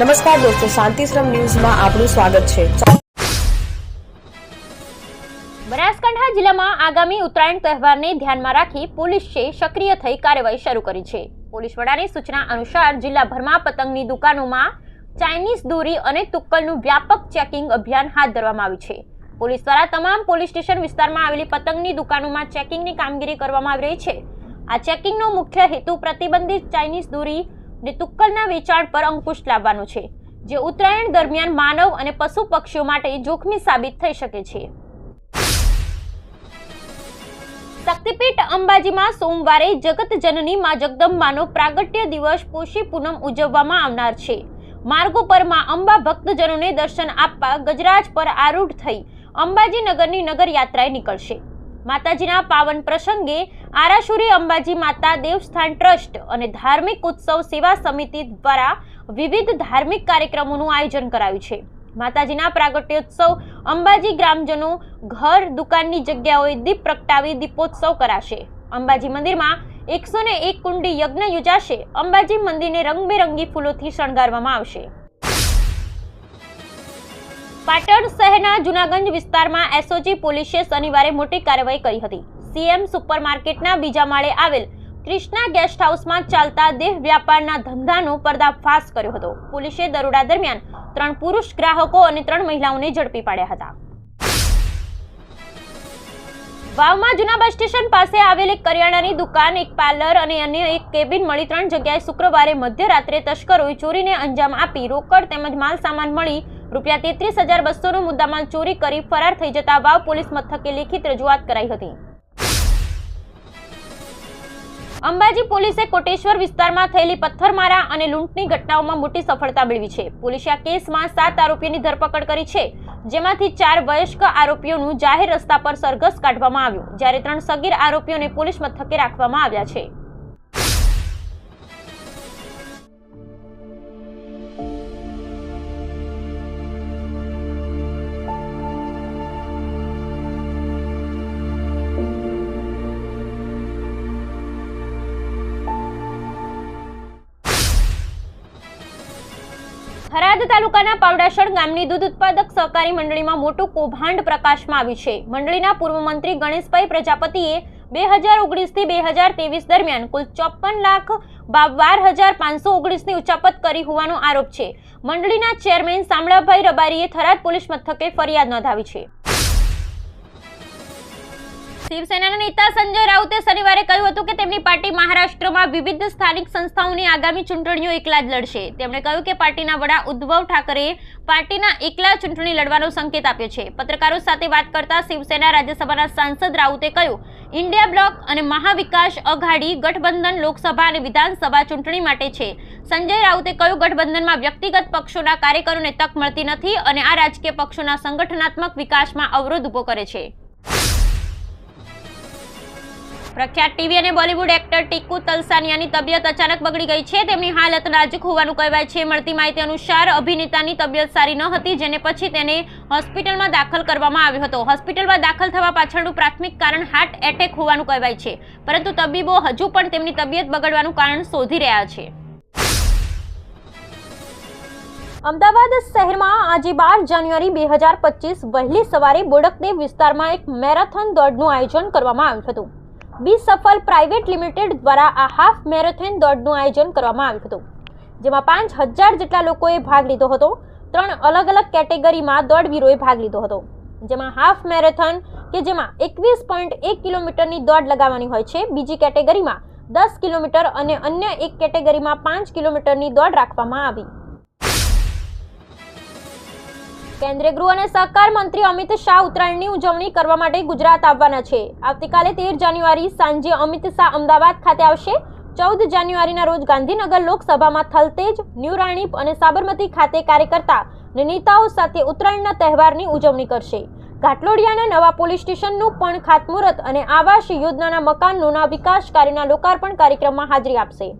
નમસ્કાર દોસ્તો, શાંતિશ્રમ ન્યૂઝમાં આપનું સ્વાગત છે. બનાસકાંઠા જિલ્લામાં આગામી ઉત્તરાયણ તહેવારને ધ્યાનમાં રાખી પોલીસે સક્રિય થઈ કાર્યવાહી શરૂ કરી છે. પોલીસ વડાની સૂચના અનુસાર જિલ્લાભરમાં પતંગની દુકાનોમાં ચાઇનીઝ દોરી અને તુક્કલનું વ્યાપક ચેકિંગ અભિયાન હાથ ધરવામાં આવ્યું છે. પોલીસ દ્વારા તમામ પોલીસ સ્ટેશન વિસ્તારમાં આવેલી પતંગની દુકાનોમાં ચેકિંગની કામગીરી કરવામાં આવી રહી છે. આ ચેકિંગનો મુખ્ય હેતુ પ્રતિબંધિત ચાઇનીઝ દોરી અને તુક્કલના વેચાણ પર અંકુશ લાવવાનો છે, જે ઉત્તરાયણ દરમિયાન માનવ અને પશુ પક્ષીઓ માટે જોખમી સાબિત થઈ શકે છે. શક્તિપીઠ અંબાજીમાં સોમવારે જગત જનની માં જગદંબાનો પ્રાગટ્ય દિવસ પોષી પૂનમ ઉજવવામાં આવનાર છે. માર્ગો પરમાં અંબા ભક્તજનોને દર્શન આપવા ગજરાજ પર આરૂઢ થઈ અંબાજી નગરની નગર યાત્રાએ નીકળશે. માતાજીના પાવન પ્રસંગે આરાશુરી અંબાજી માતા દેવસ્થાન ટ્રસ્ટ અને ધાર્મિક ઉત્સવ સેવા સમિતિ દ્વારા વિવિધ ધાર્મિક કાર્યક્રમોનું આયોજન કરાયું છે. માતાજીના પ્રાગટ્યોત્સવ અંબાજી ગ્રામજનો ઘર દુકાનની જગ્યાઓએ દીપ પ્રગટાવી દીપોત્સવ કરાશે. અંબાજી મંદિરમાં એકસો એક કુંડી યજ્ઞ યોજાશે. અંબાજી મંદિરને રંગબેરંગી ફૂલોથી શણગારવામાં આવશે. પાટણ શહેરના જુનાગંજ વિસ્તારમાં એસઓજી પોલીસે શનિવારે મોટી કાર્યવાહી કરી હતી. સીએમ સુપરમાર્કેટના બીજા માળે આવેલ ક્રિષ્ના ગેસ્ટ હાઉસમાં ચાલતા દેહ વ્યાપારના ધંધાનો પર્દાફાશ કર્યો હતો. પોલીસે દરોડા દરમિયાન ત્રણ પુરુષ ગ્રાહકો અને ત્રણ મહિલાઓને ઝડપી પાડ્યા હતા. વાવમાં જૂના બસ સ્ટેશન પાસે આવેલ એક કરિયાણાની દુકાન, એક પાર્લર અને અન્ય એક કેબિન મળી ત્રણ જગ્યાએ શુક્રવારે મધ્યરાત્રે તસ્કરોએ ચોરીને અંજામ આપી રોકડ તેમજ માલ સામાન મળી રૂપિયા તેત્રીસ હજાર બસોનું મુદ્દામાલ ચોરી કરી ફરાર થઈ જતા વાવ પોલીસ મથકે લેખિત રજૂઆત કરાઈ હતી. અંબાજી પોલીસે કોટેશ્વર વિસ્તારમાં થયેલી પથ્થરમારા અને લૂંટની ઘટનાઓમાં મોટી સફળતા મેળવી છે. પોલીસે આ કેસમાં સાત આરોપીઓની ધરપકડ કરી છે. જેમાંથી ચાર વયસ્ક આરોપીઓનું જાહેર રસ્તા પર સરઘસ કાઢવામાં આવ્યું, જ્યારે ત્રણ સગીર આરોપીઓને પોલીસ મથકે રાખવામાં આવ્યા છે. થરાદ તાલુકાના પાવડાસણ ગામની દૂધ ઉત્પાદક સહકારી મંડળીમાં મોટું કૌભાંડ પ્રકાશમાં આવ્યું છે. મંડળીના પૂર્વ મંત્રી ગણેશભાઈ પ્રજાપતિએ બે હજાર ઓગણીસથી બે હજાર ત્રેવીસ દરમિયાન કુલ ચોપન લાખ બાર હજાર પાંચસો ઓગણીસની ઉચાપત કરી હોવાનો આરોપ છે. મંડળીના ચેરમેન શામળાભાઈ રબારીએ થરાદ પોલીસ મથકે ફરિયાદ નોંધાવી છે. શિવસેનાના નેતા સંજય રાઉતે શનિવારે કહ્યું હતું કે તેમની પાર્ટી મહારાષ્ટ્રમાં વિવિધ સ્થાનિક સંસ્થાઓની આગામી ચૂંટણીઓ એકલા જ લડશે. તેમણે કહ્યું કે પાર્ટીના વડા ઉદ્ધવ ઠાકરે પાર્ટીના એકલા ચૂંટણી લડવાનો સંકેત આપ્યો છે. પત્રકારો સાથે વાત કરતા શિવસેના રાજ્યસભાના સાંસદ રાઉતે કહ્યું, ઇન્ડિયા બ્લોક અને મહાવિકાસ અઘાડી ગઠબંધન લોકસભા અને વિધાનસભા ચૂંટણી માટે છે. સંજય રાઉતે કહ્યું, ગઠબંધનમાં વ્યક્તિગત પક્ષોના કાર્યકરોને તક મળતી નથી અને આ રાજકીય પક્ષોના સંગઠનાત્મક વિકાસમાં અવરોધ ઊભો કરે છે. પ્રખ્યાત ટીવી અને બોલિવૂડ એક્ટર ટીકુ તલસાનિયાની તબિયત અચાનક બગડી ગઈ છે. તેમની હાલત નાજુક હોવાનું કહેવાય છે. મળતી માહિતી અનુસાર અભિનેતાની તબિયત સારી ન હતી, જેને પછી તેને હોસ્પિટલમાં દાખલ કરવામાં આવ્યો હતો. હોસ્પિટલમાં દાખલ થવા પાછળનું પ્રાથમિક કારણ હાર્ટ એટેક હોવાનું કહેવાય છે. પરંતુ તબીબો હજુ પણ તેમની તબિયત બગડવાનું કારણ શોધી રહ્યા છે. અમદાવાદ શહેરમાં આજે બાર જાન્યુઆરી બે હજાર પચીસ વહેલી સવારે બોડકદેવ વિસ્તારમાં એક મેરેથોન દોડનું આયોજન કરવામાં આવ્યું હતું. બી સફલ પ્રાઇવેટ લિમિટેડ દ્વારા આ હાફ મેરેથોન દોડનું આયોજન કરવામાં આવ્યું હતું, જેમાં પાંચ હજાર જેટલા લોકોએ ભાગ લીધો હતો. ત્રણ અલગ અલગ કેટેગરીમાં દોડવીરોએ ભાગ લીધો હતો, જેમાં હાફ મેરેથોન, કે જેમાં એકવીસ પોઈન્ટ એક કિલોમીટરની દોડ લગાવવાની હોય છે, બીજી કેટેગરીમાં દસ કિલોમીટર અને અન્ય એક કેટેગરીમાં પાંચ કિલોમીટરની દોડ રાખવામાં આવી. કેન્દ્રીય ગૃહ અને સહકાર મંત્રી અમિત શાહ ઉત્તરાયણની ઉજવણી કરવા માટે ગુજરાત આવવાના છે. આવતીકાલે તેર જાન્યુઆરી સાંજે અમિત શાહ અમદાવાદ ખાતે આવશે. ચૌદ જાન્યુઆરીના રોજ ગાંધીનગર લોકસભામાં થલતેજ, ન્યૂ રાણીપ અને સાબરમતી ખાતે કાર્યકર્તા નેતાઓ સાથે ઉત્તરાયણના તહેવારની ઉજવણી કરશે. ઘાટલોડિયાના નવા પોલીસ સ્ટેશનનું પણ ખાતમુહૂર્ત અને આવાસ યોજનાના મકાનોના વિકાસ કાર્યના લોકાર્પણ કાર્યક્રમમાં હાજરી આપશે.